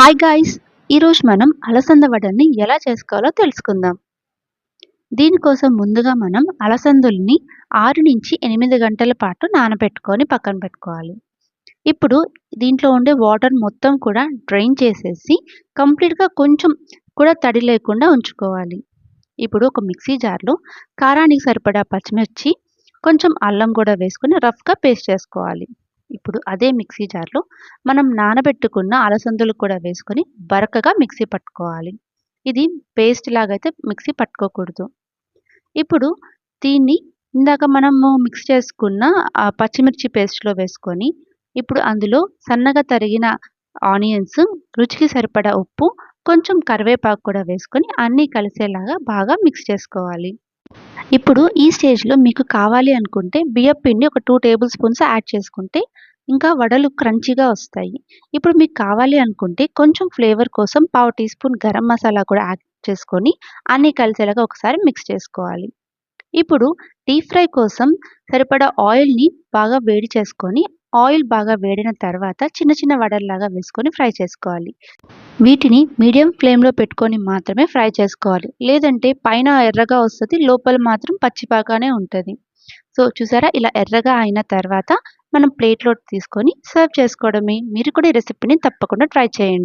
Hi guys ఈరోజు మనం అలసంద వడని ఎలా చేసుకోవాలో తెలుసుకుందాం. దీనికోసం ముందుగా మనం అలసందుల్ని ఆరు నుంచి ఎనిమిది గంటల పాటు నానబెట్టుకొని పక్కన పెట్టుకోవాలి. ఇప్పుడు దీంట్లో ఉండే వాటర్ మొత్తం కూడా డ్రైన్ చేసేసి కంప్లీట్గా కొంచెం కూడా తడి లేకుండా ఉంచుకోవాలి. ఇప్పుడు ఒక మిక్సీ జార్లో కారానికి సరిపడా పచ్చిమిర్చి కొంచెం అల్లం కూడా వేసుకుని రఫ్గా పేస్ట్ చేసుకోవాలి. ఇప్పుడు అదే మిక్సీ జార్లో మనం నానబెట్టుకున్న అలసందులు కూడా వేసుకొని బరకగా మిక్సీ పట్టుకోవాలి. ఇది పేస్ట్ లాగైతే మిక్సీ పట్టుకోకూడదు. ఇప్పుడు దీన్ని ఇందాక మనము మిక్స్ చేసుకున్న పచ్చిమిర్చి పేస్ట్లో వేసుకొని ఇప్పుడు అందులో సన్నగా తరిగిన ఆనియన్స్ రుచికి సరిపడా ఉప్పు కొంచెం కరివేపాకు కూడా వేసుకొని అన్నీ కలిసేలాగా బాగా మిక్స్ చేసుకోవాలి. ఇప్పుడు ఈ స్టేజ్లో మీకు కావాలి అనుకుంటే బియ్యం పిండి ఒక టూ టేబుల్ స్పూన్స్ యాడ్ చేసుకుంటే ఇంకా వడలు క్రంచీగా వస్తాయి. ఇప్పుడు మీకు కావాలి అనుకుంటే కొంచెం ఫ్లేవర్ కోసం పావు టీ స్పూన్ గరం మసాలా కూడా యాడ్ చేసుకొని అన్నీ కలిసేలాగా ఒకసారి మిక్స్ చేసుకోవాలి. ఇప్పుడు డీప్ ఫ్రై కోసం సరిపడా ఆయిల్ని బాగా వేడి చేసుకొని ఆయిల్ బాగా వేడిన తర్వాత చిన్న చిన్న వడల్లాగా వేసుకొని ఫ్రై చేసుకోవాలి. వీటిని మీడియం ఫ్లేమ్లో పెట్టుకొని మాత్రమే ఫ్రై చేసుకోవాలి. లేదంటే పైన ఎర్రగా వస్తుంది లోపల మాత్రం పచ్చిపాగానే ఉంటుంది. సో చూసారా? ఇలా ఎర్రగా అయిన తర్వాత మనం ప్లేట్లో తీసుకొని సర్వ్ చేసుకోవడమే. మీరు కూడా ఈ రెసిపీని తప్పకుండా ట్రై చేయండి.